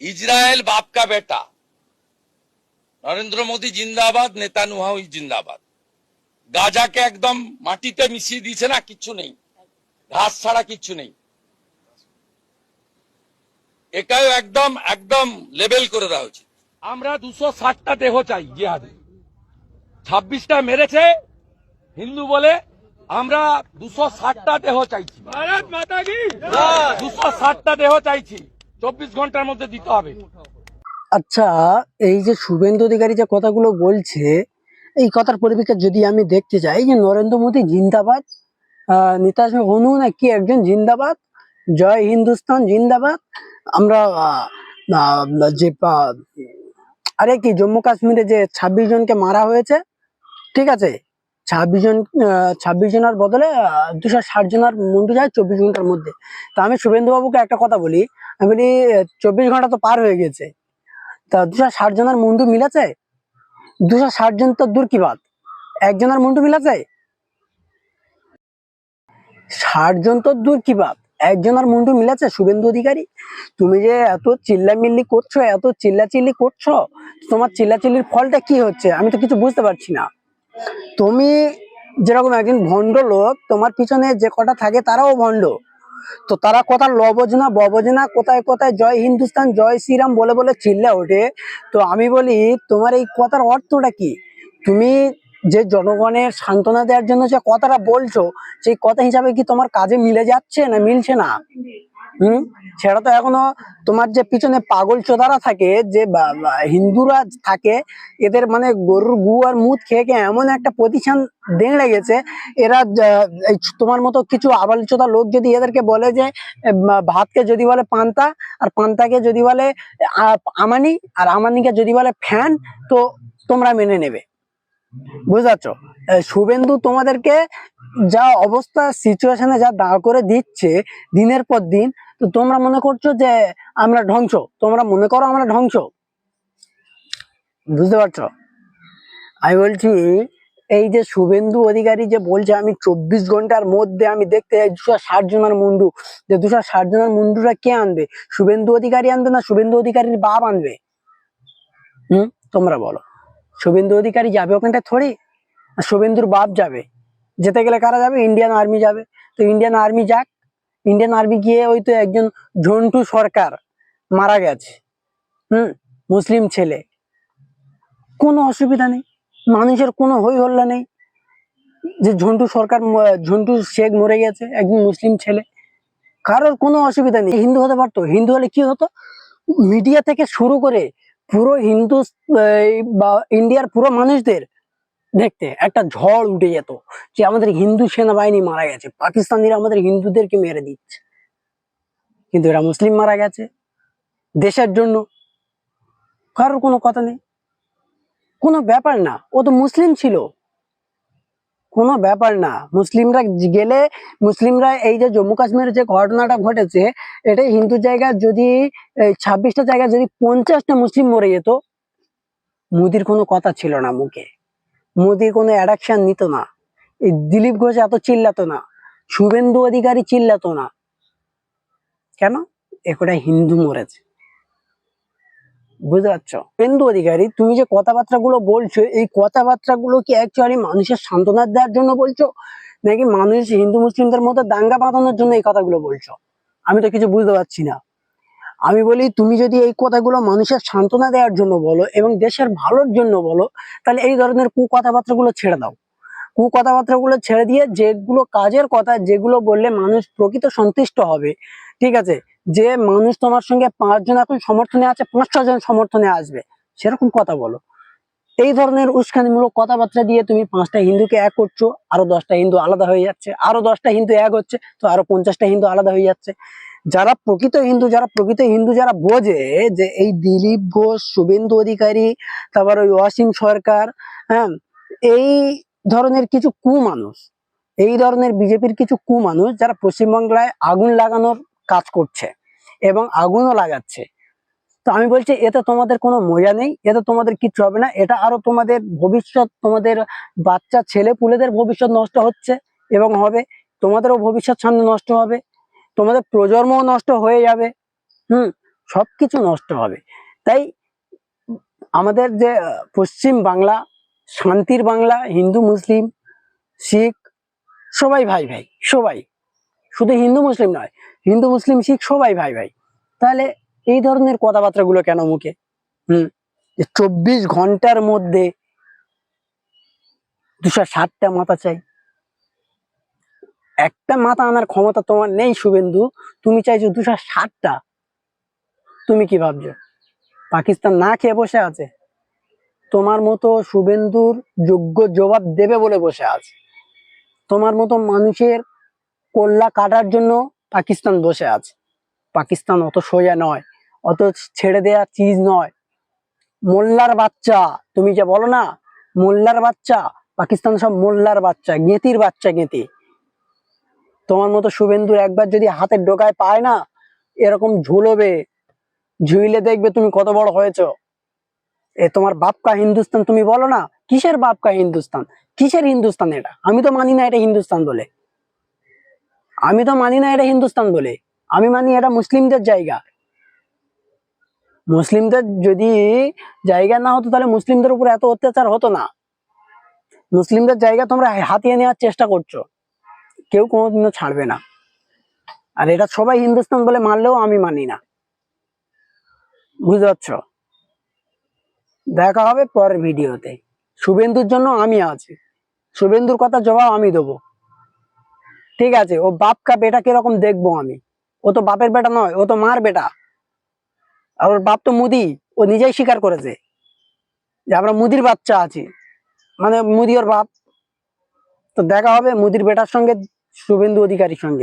Israel বাপকা বেটা। নরেন্দ্র মোদী জিন্দাবাদ নেতা নুহাউ জিন্দাবাদ। গাজাকে একদম মাটিতে মিশিয়ে দিয়েছে না কিছু নেই। ঘাস ছাড়া কিছু নেই। এটাও একদম একদম লেবেল করে দেওয়া উচিত আমরা দুশো ষাটটা দেহ চাই জিহাদে। ছাব্বিশটা মেরেছে হিন্দু বলে আমরা দুশো ষাটটা দেহ চাইছি। দুশো ষাটটা দেহ চাইছি। চব্বিশ ঘণ্টার মধ্যে দিতে হবে। আচ্ছা এই যে শুভেন্দু অধিকারী যে কথাগুলো বলছে, এই কথার পরিপ্রেক্ষিতে যদি আমি দেখতে চাই যে নরেন্দ্র মোদী জিন্দাবাদ নেতাজি হনু না কি একজন জিন্দাবাদ, জয় হিন্দুস্তান জিন্দাবাদ, আমরা যে আরে কি, জম্মু কাশ্মীরে যে ছাব্বিশ জনকে মারা হয়েছে, ঠিক আছে? ছাব্বিশ জন ছাব্বিশ জনের বদলে দুশো ষাট জনের মুন্ডু যায় চব্বিশ ঘণ্টার মধ্যে। তা আমি শুভেন্দুবাবুকে একটা কথা বলি। আমি বলি চব্বিশ ঘণ্টা তো পার হয়ে গেছে তা দুশো ষাট জনের মুন্ডু মিলেছে? দুশো ষাট জন তো দূর কি বাদ একজনের মুন্ডু মিলেছে? ষাট জন তো দূর কি বাদ একজনের মুন্ডু মিলেছে? শুভেন্দু অধিকারী, তুমি যে এত চিল্লামিল্লি করছ, এত চিল্লাচিল্লি করছ, তোমার চিল্লাচিল্লির ফলটা কি হচ্ছে? আমি তো কিছু বুঝতে পারছি না। তুমি যেরকম একজন ভণ্ড লোক, তোমার পিছনে যে কটা থাকে তারাও ভণ্ড। তো তারা কথা লবজনা, ববজনা, কোথায় কোথায় জয় হিন্দুস্তান, জয় শ্রীরাম বলে বলে চিল্লা ওঠে। তো আমি বলি, তোমার এই কথার অর্থটা কি? তুমি যে জনগণের সান্ত্বনা দেওয়ার জন্য যে কথাটা বলছো, সেই কথা হিসাবে কি তোমার কাজে মিলে যাচ্ছে না মিলছে না? হুম? সেটা তো এখনও তোমার যে পিছনে পাগল চোদারা থাকে, যে হিন্দুরা থাকে, এদের মানে গরুর গু আর মুদ খেয়ে খেয়ে এমন একটা প্রতিষ্ঠান দেড়ে গেছে এরা তোমার মতো কিছু আবালচোদা লোক যদি এদেরকে বলে যে ভাতকে যদি বলে পান্তা, আর পান্তাকে যদি বলে আমানি, আর আমানিকে যদি বলে ফ্যান, তো তোমরা মেনে নেবে। বুঝতে পারছ শুভেন্দু তোমাদেরকে যা অবস্থা সিচুয়েশনে যা দাঁড় করে দিচ্ছে দিনের পর দিন, তো তোমরা মনে করছ যে আমরা ধ্বংস? তোমরা মনে করো আমরা ধ্বংস? বুঝতে পারছ? আমি বলছি, এই যে শুভেন্দু অধিকারী যে বলছে, আমি চব্বিশ ঘণ্টার মধ্যে আমি দেখতে চাই দুশো ষাট জনের মুন্ডু। যে দুশো ষাট জনের মুন্ডুরা কে আনবে? শুভেন্দু অধিকারী আনবে না শুভেন্দু অধিকারীর বাপ আনবে? হুম? তোমরা বলো। শুভেন্দু অধিকারী যাবে ওখানটা থোড়ি? শুভেন্দুর বাপ যাবে। যেতে গেলে কারা যাবে? ইন্ডিয়ান আর্মি যাবে। তো ইন্ডিয়ান আর্মি যাক। ইন্ডিয়ান আর্মি গিয়ে ওই তো একজন ঝন্টু সরকার মারা গেছে। হুম? মুসলিম ছেলে। কোনো অসুবিধা নেই। মানুষের কোনো হই হল্লা নেই। যে ঝন্টু সরকার ঝন্টু শেখ মরে গেছে, একজন মুসলিম ছেলে। কারোর কোনো অসুবিধা নেই। হিন্দু হতে পারতো। হিন্দু হলে কি হতো? মিডিয়া থেকে শুরু করে পুরো হিন্দু বা, ইন্ডিয়ার পুরো মানুষদের দেখতে একটা ঝড় উঠে যেত যে আমাদের হিন্দু সেনাবাহিনী মারা গেছে, পাকিস্তানিরা আমাদের হিন্দুদেরকে মেরে দিচ্ছে। কিন্তু এরা মুসলিম মারা গেছে দেশের জন্য। কারোর কোনো কথা নেই। কোনো ব্যাপার না, ও তো মুসলিম ছিল। কোনো ব্যাপার না। মুসলিমরা গেলে মুসলিমরা এই যে জম্মু কাশ্মীরের যে ঘটনাটা ঘটেছে এটা হিন্দু জায়গায় যদি ছাব্বিশটা জায়গায় যদি পঞ্চাশটা মুসলিম মরে যেত, মোদির কোনো কথা ছিল না মুখে। মোদি কোনো অ্যাডাকশন নিত না। এই দিলীপ ঘোষ এত চিল্লাতো না। শুভেন্দু অধিকারী চিল্লাতো না। কেন? একটা হিন্দু মরেছে। বুঝতে পারছ? শুভেন্দু অধিকারী, তুমি যে কথাবার্তা গুলো বলছো, এই কথাবার্তা গুলো কি অ্যাকচুয়ালি মানুষের সান্ত্বনা দেওয়ার জন্য বলছো? নাকি মানুষ হিন্দু, মুসলিমদের মধ্যে দাঙ্গা বাঁধানোর জন্য এই কথাগুলো বলছো? আমি তো কিছু বুঝতে পারছি না। আমি বলি, তুমি যদি এই কথাগুলো মানুষের সান্ত্বনা দেওয়ার জন্য বলো এবং দেশের ভালোর জন্য বলো, তাহলে এই ধরনের কু কথাবার্তা গুলো ছেড়ে দাও। কু কথাবার্তা গুলো ছেড়ে দিয়ে যেগুলো কাজের কথা, যেগুলো বললে মানুষ প্রকৃত সন্তুষ্ট হবে। ঠিক আছে? যে মানুষ তোমার সঙ্গে পাঁচজন এখন সমর্থনে আছে পাঁচটা জন সমর্থনে আসবে। সেরকম কথা বলো। এই ধরনের উস্কানিমূলক কথাবার্তা দিয়ে তুমি পাঁচটা হিন্দুকে এক করছ, আরও দশটা হিন্দু আলাদা হয়ে যাচ্ছে, আরও দশটা হিন্দু এক হচ্ছে, তো আরও পঞ্চাশটা হিন্দু আলাদা হয়ে যাচ্ছে। যারা প্রকৃত হিন্দু, যারা প্রকৃত হিন্দু যারা বোঝে যে এই দিলীপ ঘোষ, শুভেন্দু অধিকারী, তারপর ওই অসীম সরকার হ্যাঁ এই ধরনের কিছু কু মানুষ এই ধরনের বিজেপির কিছু কু মানুষ যারা পশ্চিমবাংলায় আগুন লাগানোর কাজ করছে এবং আগুনও লাগাচ্ছে। তো আমি বলছি এতে তোমাদের কোনো মজা নেই এতে তোমাদের কিচ্ছু হবে না, এটা আরও তোমাদের ভবিষ্যৎ, তোমাদের বাচ্চা, ছেলে, পুলেদের ভবিষ্যৎ নষ্ট হচ্ছে এবং হবে, তোমাদেরও ভবিষ্যৎ সামনে নষ্ট হবে, তোমাদের প্রজন্মও নষ্ট হয়ে যাবে, হুম সব কিছু নষ্ট হবে। তাই আমাদের যে পশ্চিম বাংলা, শান্তির বাংলা, হিন্দু, মুসলিম, শিখ, সবাই ভাই ভাই সবাই। শুধু হিন্দু, মুসলিম নয় হিন্দু, মুসলিম, শিখ সবাই ভাই ভাই। তাহলে এই ধরনের কথাবার্তাগুলো কেন মুখে? হুম? চব্বিশ ঘণ্টার মধ্যে দুশো ষাটটা মাথা চাই। একটা মাথা আনার ক্ষমতা তোমার নেই, শুভেন্দু। তুমি চাইছো দুশো ষাটটা। তুমি কি ভাবছ? পাকিস্তান না খেয়ে বসে আছে? তোমার মতো শুভেন্দুর যোগ্য জবাব দেবে বলে বসে আছে। তোমার মতো মানুষের কল্লা কাটার জন্য পাকিস্তান বসে আছে। পাকিস্তান অত সোজা নয়, অত ছেড়ে দেওয়া চিজ নয়। মোল্লার বাচ্চা, তুমি যে বলো না, মোল্লার বাচ্চা, পাকিস্তান সব মোল্লার বাচ্চা, গেঁতির বাচ্চা গেঁতি। তোমার মতো শুভেন্দুর একবার যদি হাতের ডোকায় পায় না, এরকম ঝুলবে, ঝুইলে দেখবে তুমি কত বড় হয়েছো। এ তোমার বাপকা হিন্দুস্তান তুমি বলো না, কিসের বাপকা হিন্দুস্তান? কিসের হিন্দুস্তান এটা? আমি তো মানি না এটা হিন্দুস্তান বলে। আমি তো মানি না এটা হিন্দুস্তান বলে। আমি মানি এটা মুসলিমদের জায়গা। মুসলিমদের যদি জায়গা না হতো, তাহলে মুসলিমদের উপর এত অত্যাচার হতো না। মুসলিমদের জায়গা তোমরা হাতিয়ে নেওয়ার চেষ্টা করছ। কেউ কোনোদিনও ছাড়বে না। আর এটা সবাই হিন্দুস্তান বলে মানলেও আমি মানি না। বুঝতে পারছ? দেখা হবে পরের ভিডিওতে। শুভেন্দুর জন্য আমি আছি। শুভেন্দুর কথা জবাব আমি দেবো। ঠিক আছে, ও বাপকা বেটা কীরকম দেখব আমি? ও তো বাপের বেটা নয়, ও তো মার বেটা। আর ওর বাপ তো মুদি, ও নিজেই স্বীকার করেছে যে আমরা মুদির বাচ্চা আছি। মানে মুদি ওর বাপ। তো দেখা হবে মুদির বেটার সঙ্গে, শুভেন্দু অধিকারীর সঙ্গে।